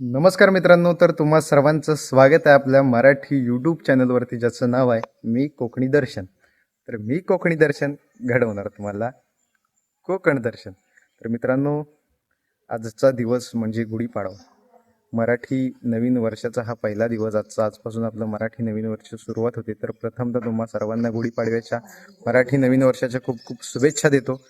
नमस्कार मित्रांनो तर तुम्हा सर्वांचं स्वागत आहे आपल्या मराठी यूट्यूब चॅनलवरती ज्याचं नाव आहे मी कोकणी दर्शन. तर मी कोकणी दर्शन घडवणार तुम्हाला. कोकण दर्शन. तर मित्रांनो आजचा दिवस म्हणजे गुढीपाडवा. मराठी नवीन वर्षाचा हा पहिला दिवस. आजचा आजपासून आपलं मराठी नवीन वर्ष सुरुवात होते. तर प्रथमतः तुम्हा सर्वांना गुढीपाडव्याच्या मराठी नवीन वर्षाच्या खूप खूप शुभेच्छा देतो.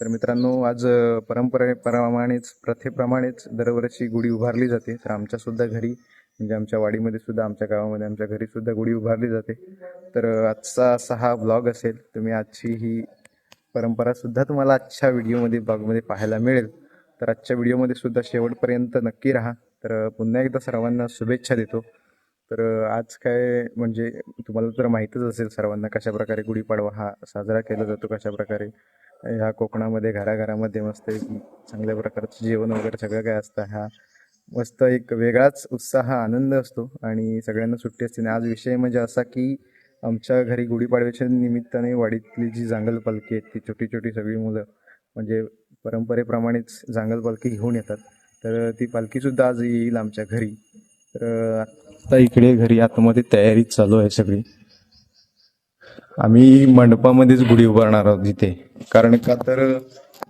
तर मित्रांनो आज परंपरेप्रमाणेच प्रथेप्रमाणेच दरवर्षी गुढी उभारली जाते. तर आमच्यासुद्धा घरी म्हणजे आमच्या वाडीमध्ये सुद्धा आमच्या गावामध्ये आमच्या घरी सुद्धा गुढी उभारली जाते. तर आजचा असा हा ब्लॉग असेल तुम्ही आजची ही परंपरा सुद्धा तुम्हाला आजच्या व्हिडिओमध्ये ब्लॉगमध्ये पाहायला मिळेल. तर आजच्या व्हिडिओमध्ये सुद्धा शेवटपर्यंत नक्की राहा. तर पुन्हा एकदा सर्वांना शुभेच्छा देतो. तर आज काय म्हणजे तुम्हाला तर माहीतच असेल सर्वांना कशाप्रकारे गुढीपाडवा हा साजरा केला जातो कशा प्रकारे ह्या कोकणामध्ये घराघरामध्ये मस्त एक चांगल्या प्रकारचं जेवण वगैरे सगळं काय असतं हा मस्त एक वेगळाच उत्साह आनंद असतो. आणि सगळ्यांना सुट्टी असते. आणि आज विषय म्हणजे असा की आमच्या घरी गुढीपाडव्याच्या निमित्ताने वाडीतली जी जांगल पालखी आहेत ती छोटी छोटी सगळी मुलं म्हणजे परंपरेप्रमाणेच जांगल पालखी घेऊन येतात. तर ती पालखीसुद्धा आज येईल आमच्या घरी. तर आता इकडे घरी आतमध्ये तयारी चालू आहे सगळी. आम्ही मंडपामध्येच गुढी उभारणार आहोत इथे कारण का तर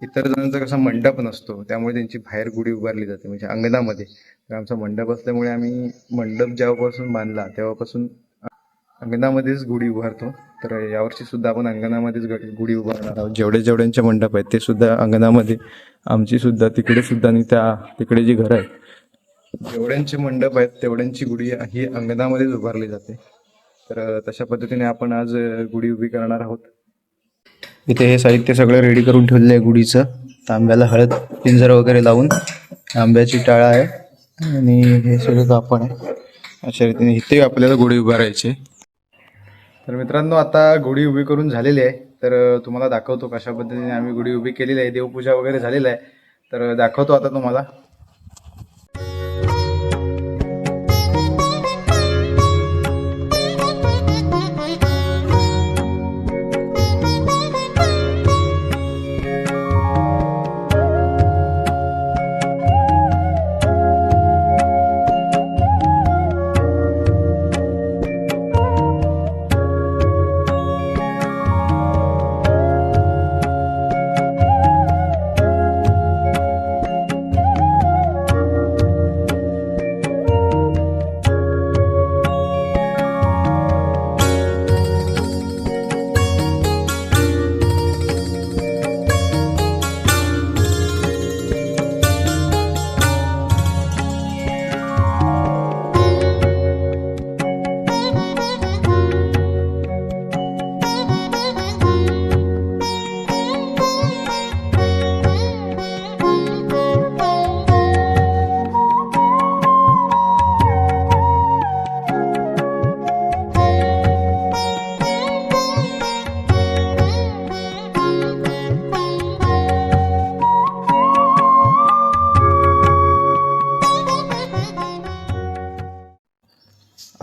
इतर जणांचा कसा मंडप नसतो त्यामुळे त्यांची बाहेर गुढी उभारली जाते म्हणजे अंगणामध्ये. तर आमचा मंडप असल्यामुळे आम्ही मंडप जेव्हापासून बांधला तेव्हापासून अंगणामध्येच गुढी उभारतो. तर यावर्षी सुद्धा आपण अंगणामध्येच गुढी उभारणार आहोत. जेवढे जेवढ्यांचे मंडप आहेत ते सुद्धा अंगणामध्ये आमची सुद्धा तिकडे सुद्धा आणि त्या तिकडे जी घरं आहेत जेवढ्यांचे मंडप आहेत तेवढ्यांची गुढी ही अंगणामध्येच उभारली जाते. तर तशा पद्धतीने आपण आज गुढी उभी करणार आहोत. इथे हे साहित्य सगळं रेडी करून ठेवलेलं आहे गुढीचं. तांब्याला हळद पिंजर वगैरे लावून आंब्याची टाळा आहे. आणि हे सगळं कापण आहे. अशा रीतीने इथे आपल्याला गुढी उभारायची. तर मित्रांनो आता गुढी उभी करून झालेली आहे. तर तुम्हाला दाखवतो कशा पद्धतीने आम्ही गुढी उभी केलेली आहे. देवपूजा वगैरे झालेली आहे. तर दाखवतो आता तुम्हाला.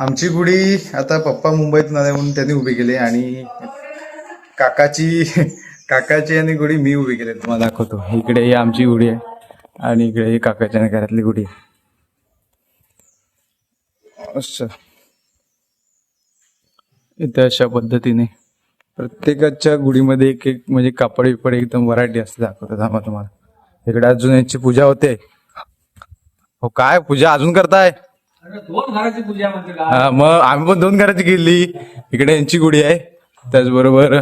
आमची गुढी आता पप्पा मुंबईत नाही म्हणून त्यांनी उभी केली आणि काकाची काकाची आणि गुढी मी उभी केली. तुम्हाला दाखवतो. इकडे ही आमची गुढी आहे आणि इकडे ही काकाच्या घरातली गुढी आहे. अच्छा इथे अशा पद्धतीने प्रत्येकाच्या गुढीमध्ये एक एक म्हणजे कापड बिपड एकदम व्हरायटी असते दाखवतो थांबा तुम्हाला. इकडे अजून यांची पूजा होते. हो काय पूजा अजून करताय? दोन घराची पूजा का? हा, मग आम्ही पण दोन घराची केली. इकडे यांची गुढी आहे. त्याचबरोबर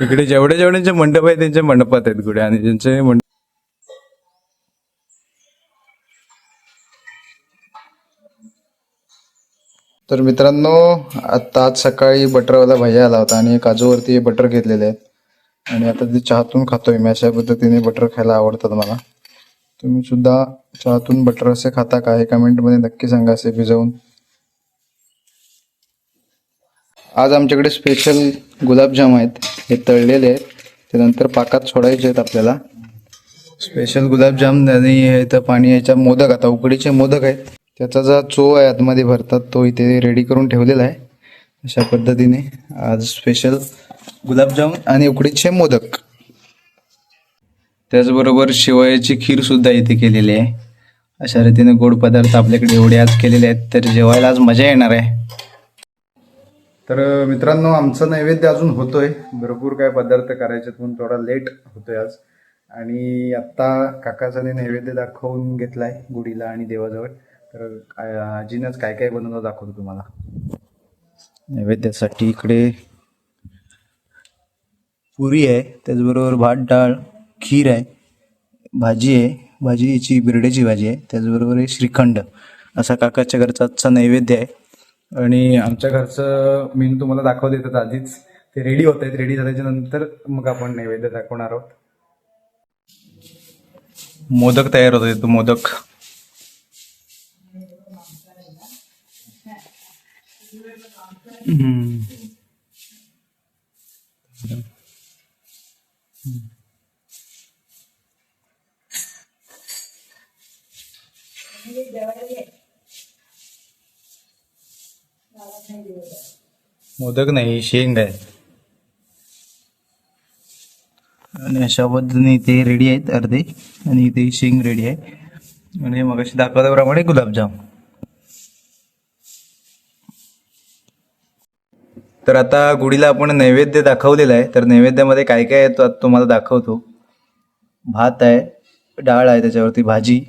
इकडे जेवढे जेवढ्यांचे मंडप आहे त्यांच्या मंडपात आहेत गुढ्या आणि ज्यांचे मंडप. तर मित्रांनो आता आज सकाळी बटरवाला भैया आला होता आणि काजूवरती बटर घेतलेले आहेत. आणि आता ते चहातून खातोय. मी अशा पद्धतीने बटर खायला आवडतात मला. तुम्ही सुद्धा चहातून बटर असे खाता काय कमेंटमध्ये नक्की सांगा असे भिजवून. आज आमच्याकडे स्पेशल गुलाबजाम आहेत. हे तळलेले आहेत. ते नंतर पाकात सोडायचे आहेत आपल्याला. स्पेशल गुलाबजाम आणि हे इथं पाणी याच्या मोदक आता उकडीचे मोदक आहेत. त्याचा जो चो आहे आतमध्ये भरतात तो इथे रेडी करून ठेवलेला आहे. अशा पद्धतीने आज स्पेशल गुलाबजाम आणि उकडीचे मोदक. त्याचबरोबर शेवयाची खीर सुद्धा इथे केलेली आहे. अशा रीतीने गोड पदार्थ आपल्याकडे एवढे आज केलेले आहेत तर जेवायला आज मजा येणार आहे. तर मित्रांनो आमचं नैवेद्य अजून होतोय. भरपूर काय पदार्थ करायचे म्हणून थोडा लेट होतोय आज. आणि आत्ता काकाचाने नैवेद्य दाखवून घेतलाय गुढीला आणि देवाजवळ. तर आजीनंच काय काय बनवलं दाखवतो तुम्हाला. नैवेद्यासाठी इकडे पुरी आहे त्याचबरोबर भात डाळ खीर आहे भाजी आहे भाजी याची बिरड्याची भाजी आहे त्याचबरोबर आहे श्रीखंड. असा काकाच्या घरचा आजचा नैवेद्य आहे. आणि आमच्या घरचं मेनू तुम्हाला दाखवलं येतात आधीच. ते रेडी होत आहेत. रेडी झाल्याच्यानंतर मग आपण नैवेद्य दाखवणार आहोत. मोदक तयार होत आहेत. मोदक. हम्म. मोदक नाही शेंग आहे. आणि अशा पद्धतीने ते रेडी आहेत अर्धे आणि इथे शेंग रेडी आहे. आणि मग अशी दाखवल्याप्रमाणे गुलाबजाम. तर आता गुढीला आपण नैवेद्य दाखवलेला आहे. तर नैवेद्यामध्ये काय काय आहे तो आता तुम्हाला दाखवतो. भात आहे डाळ आहे त्याच्यावरती भाजी.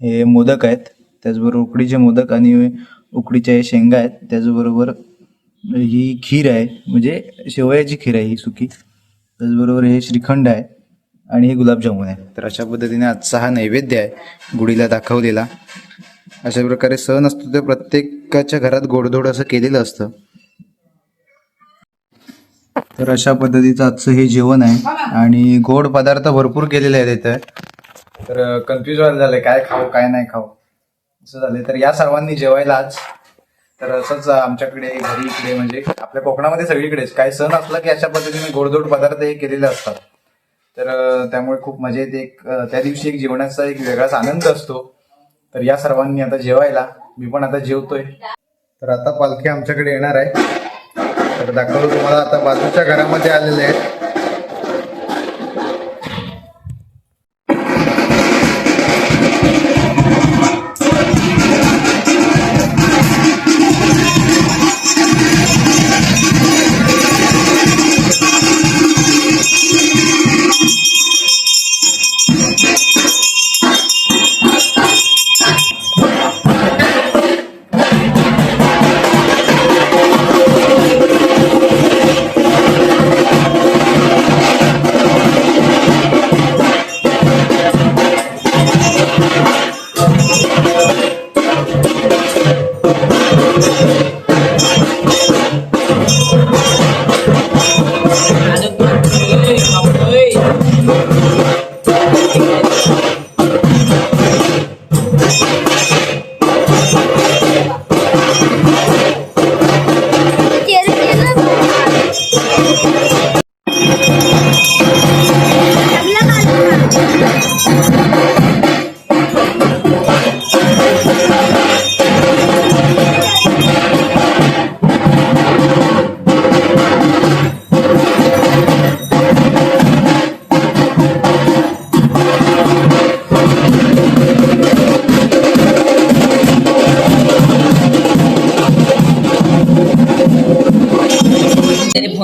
हे मोदक आहेत. त्याचबरोबर उकडीचे मोदक आणि उकडीच्या हे शेंगा आहेत. त्याचबरोबर ही खीर आहे. म्हणजे शेवयाची खीर आहे ही सुकी. त्याचबरोबर हे श्रीखंड आहे आणि हे गुलाबजामुन आहे. तर अशा पद्धतीने आजचा हा नैवेद्य आहे गुढीला दाखवलेला. अशा प्रकारे सण असतो ते प्रत्येकाच्या घरात गोडधोड असं केलेलं असतं. तर अशा पद्धतीचं आजचं हे जेवण आहे आणि गोड पदार्थ भरपूर केलेले आहेत इथं. तर कन्फ्युज व्हायला झालंय काय खाऊ काय नाही खाऊ. असं झालंय. तर या सर्वांनी जेवायला आज. तर असंच आमच्याकडे घरी इकडे म्हणजे आपल्या कोकणामध्ये सगळीकडेच. काय सण असला की अशा पद्धतीने गोडधोड पदार्थ हे केलेले असतात. तर त्यामुळे खूप मजा येते. एक त्या दिवशी एक जेवणाचा एक वेगळाच आनंद असतो. तर या सर्वांनी आता जेवायला. मी पण आता जेवतोय. तर आता पालखी आमच्याकडे येणार आहे. तर दाखवतो तुम्हाला आता बाजूच्या घरामध्ये आलेले आहेत.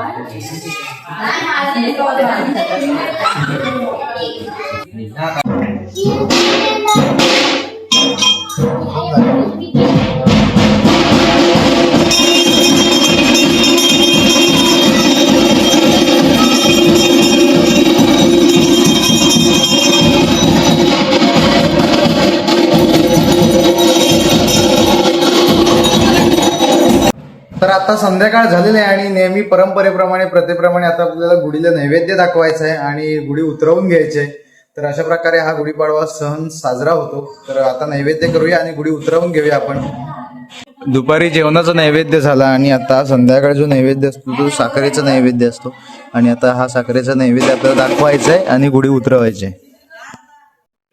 आता संध्याकाळ झालेली आहे आणि नेहमी परंपरेप्रमाणे प्रथेप्रमाणे आता आपल्याला गुढीला नैवेद्य दाखवायचा आहे आणि गुढी उतरवून घ्यायची तर अशा प्रकारे हा गुढीपाडवा सण साजरा होतो. तर आता नैवेद्य करूया आणि गुढी उतरवून घेऊया आपण. दुपारी जेवणाचा नैवेद्य झाला आणि आता संध्याकाळी जो नैवेद्य असतो तो साखरेचा नैवेद्य असतो. आणि आता हा साखरेचा नैवेद्य आपल्याला दाखवायचा आहे आणि गुढी उतरवायची आहे.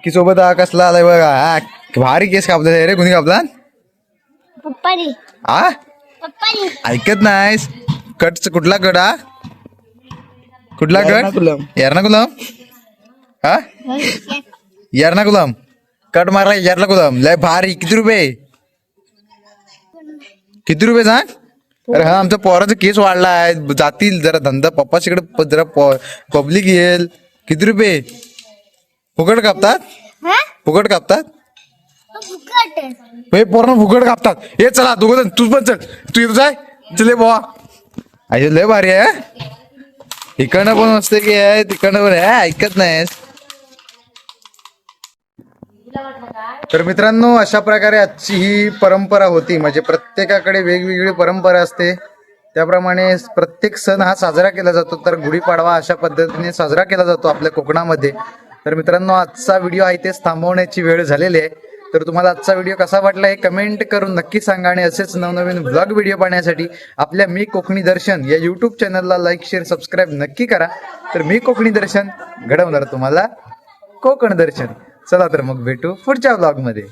की सोबत हा कसला आलाय बघा. हा भारी केस कापला रे. कोणी कापला? पप्पानी. आ? ऐकत नाहीस. कट कुठला कट हा? कुठला कट? एर्नाकुलम. हा? एर्नाकुलम. कट मारला एर्नाकुलम. लय भारी. किती रुपये? किती रुपये सांग? अरे हा आमचा पोराचा केस वाढला आहे. जातील जरा धंदा. पप्पा तिकडे जरा पब्लिक येईल. किती रुपये? फुकट कापतात? हा? फुकट कापतात? हे पूर्ण फुकट कापतात. हे चला दोघं जण तू पण चल. तू येतो जाय. चले बुवा आई लय भारी आहे इकडनं पण मस्त की आहे तिकडनं पण आहे? ऐकत नाहीस. तर मित्रांनो अशा प्रकारे आजची ही परंपरा होती. म्हणजे प्रत्येकाकडे वेगवेगळी परंपरा असते. त्याप्रमाणे प्रत्येक सण हा साजरा केला जातो. तर गुढीपाडवा अशा पद्धतीने साजरा केला जातो आपल्या कोकणामध्ये. तर मित्रांनो आजचा व्हिडिओ आहे तेच थांबवण्याची वेळ झालेली आहे. तर तुम्हाला आजचा व्हिडिओ कसा वाटला हे कमेंट करून नक्की सांगा आणि असेच नवनवीन ब्लॉग व्हिडिओ पाहण्यासाठी आपल्या मी कोकणी दर्शन या युट्यूब चॅनलला लाईक शेअर सबस्क्राईब नक्की करा. तर मी कोकणी दर्शन घडवणार तुम्हाला कोकण दर्शन. चला तर मग भेटू पुढच्या ब्लॉगमध्ये